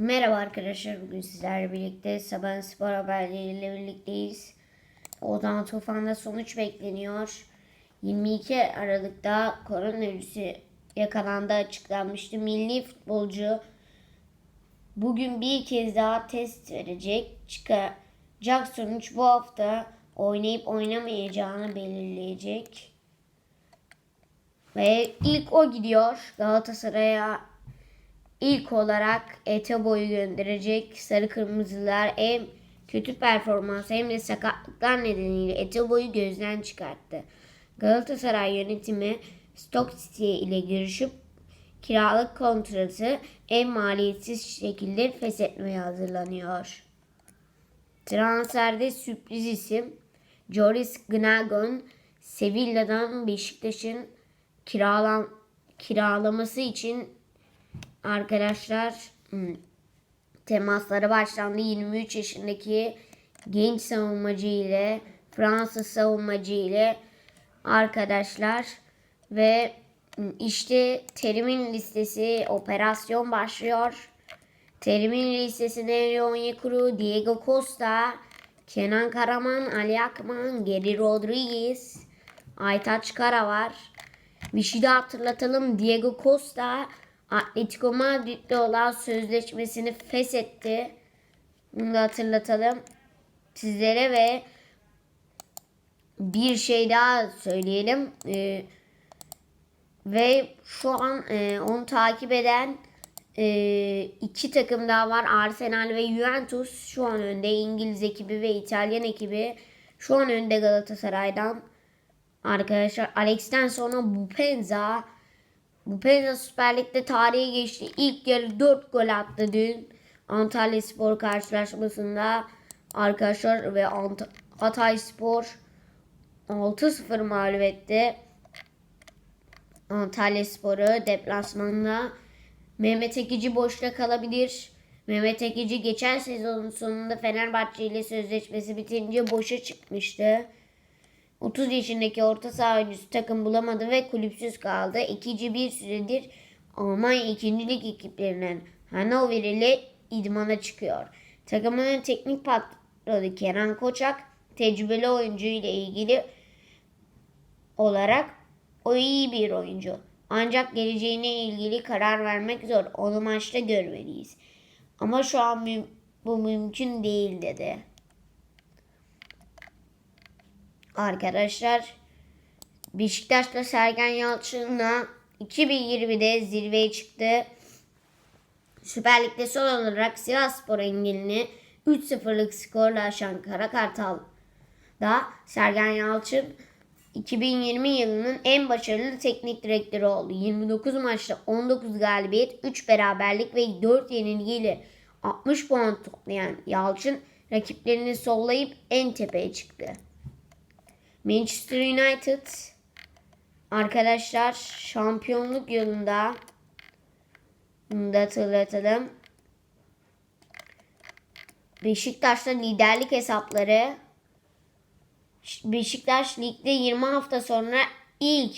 Merhaba arkadaşlar. Bugün sizlerle birlikte sabah spor haberleriyle birlikteyiz. Ozan Tufan'da sonuç bekleniyor. 22 Aralık'ta koronavirüsü yakalandığı açıklanmıştı. Milli futbolcu bugün bir kez daha test verecek. Çıkacak sonuç bu hafta oynayıp oynamayacağını belirleyecek. Ve ilk o gidiyor Galatasaray'a ilk olarak Etebo'yu gönderecek. Sarı Kırmızılar hem kötü performans hem de sakatlıklar nedeniyle Etebo'yu gözden çıkarttı. Galatasaray yönetimi Stoke City ile görüşüp kiralık kontratı en maliyetsiz şekilde feshetmeye hazırlanıyor. Transferde sürpriz isim Joris Gnagon Sevilla'dan Beşiktaş'ın kiralan kiralaması için arkadaşlar hmm, temasları başlandı. 23 yaşındaki genç savunmacı ile Fransız savunmacı ile arkadaşlar ve hmm, işte Terim'in listesi operasyon başlıyor. Terim'in listesinde Leon Yekuru, Diego Costa, Kenan Karaman, Ali Akman, Geri Rodriguez, Aytaç Kara var. Bir şey de hatırlatalım. Diego Costa Atletico Madrid'de olan sözleşmesini feshetti. Bunu da hatırlatalım sizlere ve bir şey daha söyleyelim. Ee, ve şu an e, onu takip eden e, iki takım daha var. Arsenal ve Juventus şu an önde. İngiliz ekibi ve İtalyan ekibi şu an önde Galatasaray'dan. Arkadaşlar Alex'ten sonra Bupenza Bupenza Süper Lig'de tarihe geçti. İlk yarı 4 gol attı dün. Antalya Spor karşılaşmasında arkadaşlar ve Ant Hatay Spor 6-0 mağlup etti. Antalya Spor'u deplasmanda Mehmet Ekici boşta kalabilir. Mehmet Ekici geçen sezonun sonunda Fenerbahçe ile sözleşmesi bitince boşa çıkmıştı. 30 yaşındaki orta saha oyuncusu takım bulamadı ve kulüpsüz kaldı. İkinci bir süredir Almanya ikincilik ekiplerinden Hannover ile idmana çıkıyor. Takımının teknik patronu Kenan Koçak tecrübeli oyuncu ile ilgili olarak o iyi bir oyuncu. Ancak geleceğine ilgili karar vermek zor. Onu maçta görmeliyiz. Ama şu an mü- bu mümkün değil dedi. Arkadaşlar Beşiktaş'ta Sergen Yalçın'la 2020'de zirveye çıktı. Süper Lig'de son olarak Sivasspor engelini 3-0'lık skorla aşan Kara Kartal'da Sergen Yalçın 2020 yılının en başarılı teknik direktörü oldu. 29 maçta 19 galibiyet, 3 beraberlik ve 4 yenilgiyle 60 puan toplayan Yalçın rakiplerini sollayıp en tepeye çıktı. Manchester United arkadaşlar şampiyonluk yolunda bunu da hatırlatalım. Beşiktaş'ta liderlik hesapları Beşiktaş ligde 20 hafta sonra ilk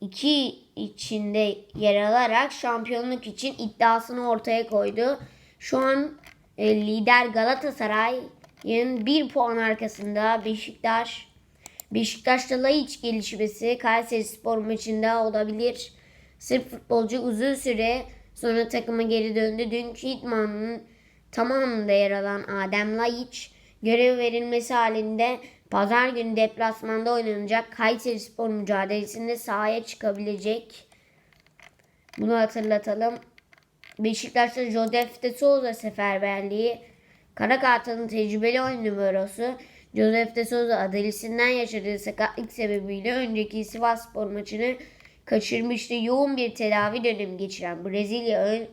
iki içinde yer alarak şampiyonluk için iddiasını ortaya koydu. Şu an e, lider Galatasaray'ın bir puan arkasında Beşiktaş. Beşiktaş'ta Laiç gelişmesi Kayseri Spor maçında olabilir. Sırp futbolcu uzun süre sonra takıma geri döndü. Dünkü idmanın tamamında yer alan Adem Laiç görev verilmesi halinde pazar günü deplasmanda oynanacak Kayseri Spor mücadelesinde sahaya çıkabilecek. Bunu hatırlatalım. Beşiktaş'ta Josef de Souza seferberliği Karakartal'ın tecrübeli oyun numarası Josef de Souza adalisinden yaşadığı sakatlık sebebiyle önceki Sivas Spor maçını kaçırmıştı. Yoğun bir tedavi dönemi geçiren Brezilya ön,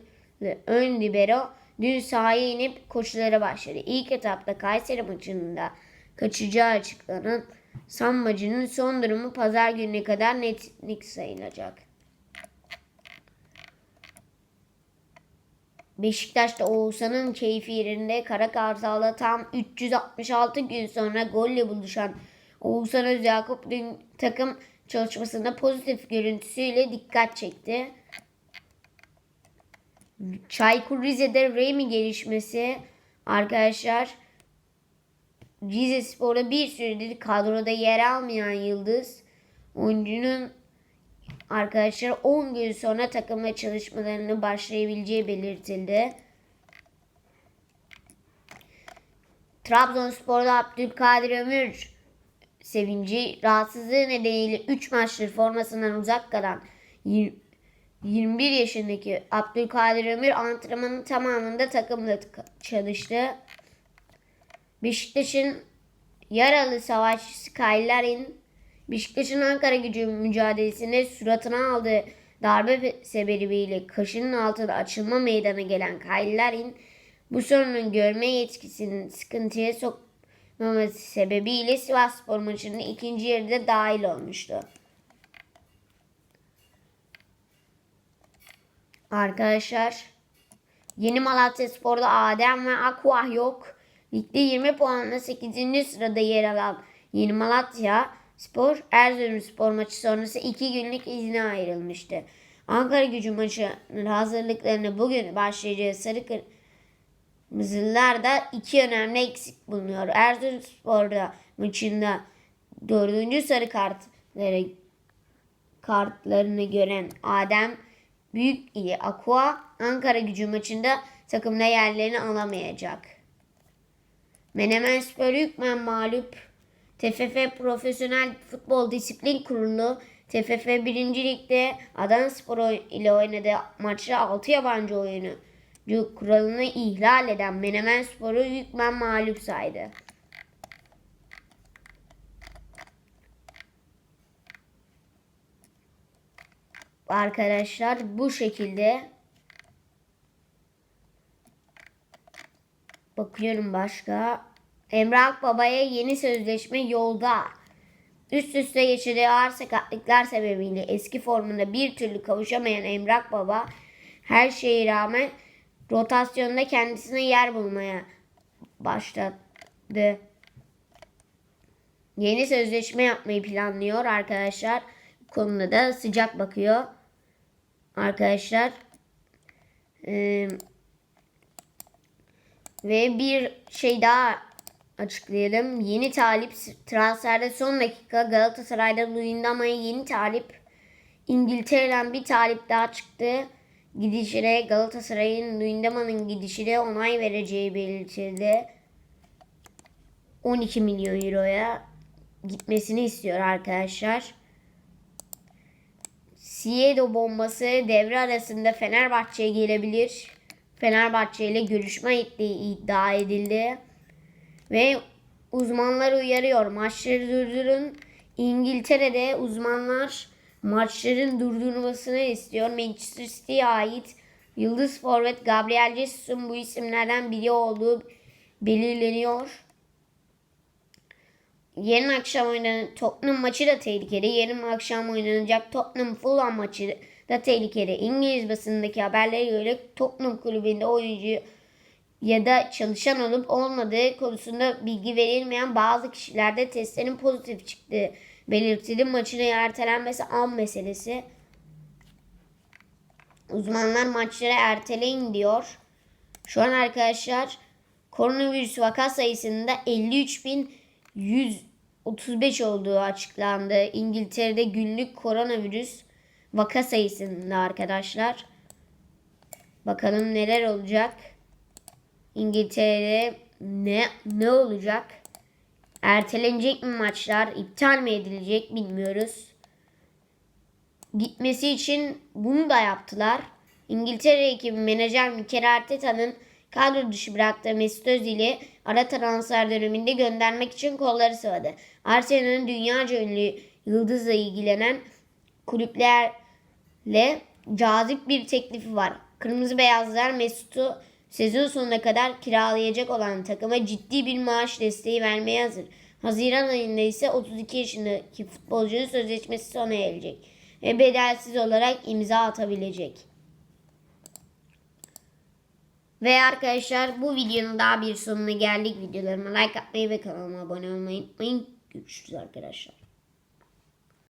ön libero dün sahaya inip koşulara başladı. İlk etapta Kayseri maçında kaçacağı açıklanan Sambacı'nın son durumu pazar gününe kadar netlik sayılacak. Beşiktaş'ta Oğuzhan'ın keyfi yerinde Kara Kartal'la tam 366 gün sonra golle buluşan Oğuzhan Özyakup dün takım çalışmasında pozitif görüntüsüyle dikkat çekti. Çaykur Rize'de Remy gelişmesi arkadaşlar Rize Spor'da bir süredir kadroda yer almayan Yıldız oyuncunun arkadaşlar 10 gün sonra takımla çalışmalarını başlayabileceği belirtildi. Trabzonspor'da Abdülkadir Ömür sevinci rahatsızlığı nedeniyle 3 maçtır formasından uzak kalan 21 yaşındaki Abdülkadir Ömür antrenmanın tamamında takımla çalıştı. Beşiktaş'ın yaralı savaşçısı Kaylar'in Beşiktaş'ın Ankara gücü mücadelesinde suratına aldığı darbe sebebiyle kaşının altında açılma meydana gelen Kaylar'in bu sorunun görme yetkisinin sıkıntıya sokmaması sebebiyle Sivas Spor maçının ikinci yarıda dahil olmuştu. Arkadaşlar Yeni Malatya Spor'da Adem ve Aquah yok. Ligde 20 puanla 8. sırada yer alan Yeni Malatya Spor Erzurum Spor maçı sonrası 2 günlük izne ayrılmıştı. Ankara gücü maçının hazırlıklarını bugün başlayacağı Sarı Kırmızılar da iki önemli eksik bulunuyor. Erzurum Spor'da maçında dördüncü sarı kartları kartlarını gören Adem Büyük ili Aqua Ankara gücü maçında takımda yerlerini alamayacak. Menemen Spor hükmen mağlup. TFF Profesyonel Futbol Disiplin Kurulu TFF 1. Lig'de Adana Spor ile oynadığı maçta 6 yabancı oyunu kuralını ihlal eden Menemen Spor'u hükmen mağlup saydı. Arkadaşlar bu şekilde bakıyorum başka. Emrah Baba'ya yeni sözleşme yolda. Üst üste geçirdiği ağır sakatlıklar sebebiyle eski formunda bir türlü kavuşamayan Emrah Baba her şeye rağmen rotasyonda kendisine yer bulmaya başladı. Yeni sözleşme yapmayı planlıyor arkadaşlar. Konuda da sıcak bakıyor. Arkadaşlar. Ee, ve bir şey daha açıklayalım. Yeni talip transferde son dakika Galatasaray'da Luyendama'ya yeni talip İngiltere'den bir talip daha çıktı. Gidişine Galatasaray'ın Luyendama'nın gidişine onay vereceği belirtildi. 12 milyon euroya gitmesini istiyor arkadaşlar. Siedo bombası devre arasında Fenerbahçe'ye gelebilir. Fenerbahçe ile görüşme ettiği iddia edildi. Ve uzmanlar uyarıyor. Maçları durdurun. İngiltere'de uzmanlar maçların durdurulmasını istiyor. Manchester City'ye ait Yıldız Forvet Gabriel Jesus'un bu isimlerden biri olduğu belirleniyor. Yarın akşam oynanan Tottenham maçı da tehlikeli. Yarın akşam oynanacak Tottenham Fulham maçı da tehlikeli. İngiliz basınındaki haberlere göre Tottenham kulübünde oyuncu ya da çalışan olup olmadığı konusunda bilgi verilmeyen bazı kişilerde testlerin pozitif çıktığı belirtildi. Maçın ertelenmesi an meselesi. Uzmanlar maçları erteleyin diyor. Şu an arkadaşlar koronavirüs vaka sayısında 53.135 olduğu açıklandı. İngiltere'de günlük koronavirüs vaka sayısında arkadaşlar. Bakalım neler olacak. İngiltere'de ne ne olacak? Ertelenecek mi maçlar? iptal mi edilecek bilmiyoruz. Gitmesi için bunu da yaptılar. İngiltere ekibi menajer Mikel Arteta'nın kadro dışı bıraktığı Mesut Özil'i ara transfer döneminde göndermek için kolları sıvadı. Arsenal'ın dünyaca ünlü yıldızla ilgilenen kulüplerle cazip bir teklifi var. Kırmızı beyazlar Mesut'u Sezon sonuna kadar kiralayacak olan takıma ciddi bir maaş desteği vermeye hazır. Haziran ayında ise 32 yaşındaki futbolcunun sözleşmesi sona erecek ve bedelsiz olarak imza atabilecek. Ve arkadaşlar bu videonun daha bir sonuna geldik. Videolarıma like atmayı ve kanalıma abone olmayı unutmayın. Görüşürüz arkadaşlar.